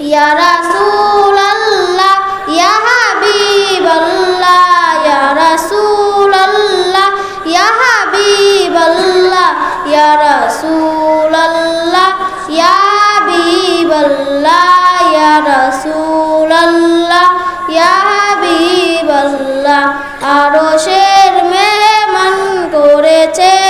ইয়া রাসূল আল্লাহ ইয়া হাবিব আল্লাহ ইয়া রাসূল আল্লাহ ইয়া হাবিব আল্লাহ ইয়া রাসূল আল্লাহ ইয়া হাবিব ইয়া রাসূল আল্লাহ ইয়া হাবিব আল্লাহ আরশের করেছে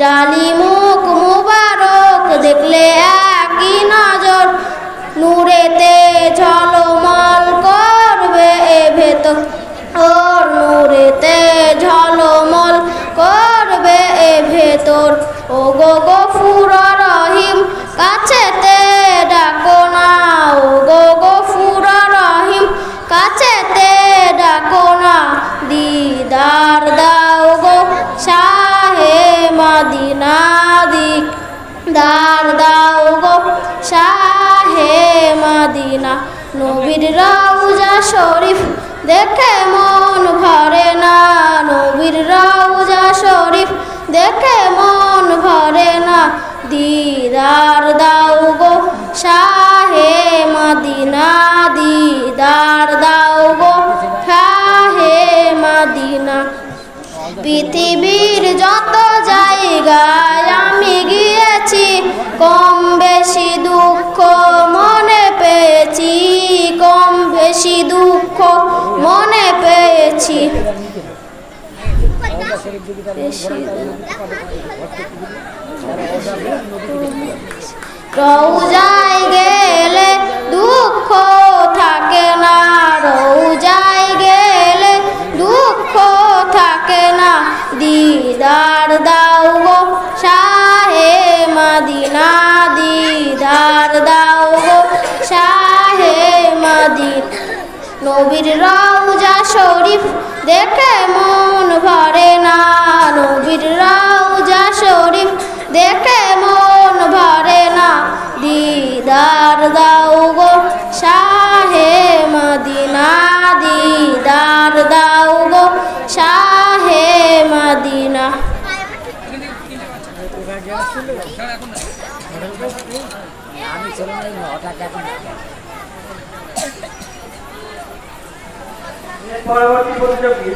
জালি মুখ মুবারক দেখলে একই নজর। নূরেতে ঝলমল নবীর রওজা শরীফ, দেখে মন ভরে না নবীর রওজা শরীফ, দেখে মন ভরে না দিদার দাও গো শাহে মদিনা, দিদার দাও গো শাহে মদিনা। পৃথিবীর যত জায়গায় পেয়েছি বেশি নবীর রওজা শরীফ দেখে মন ভরে না। নবীর রওজা শরীফ দেখে মন ভরে না। দিদার দাও গো শাহে মদিনা, দিদার দাও গো শাহে মদিনা। আমি পরবর্তী প্রতিযোগী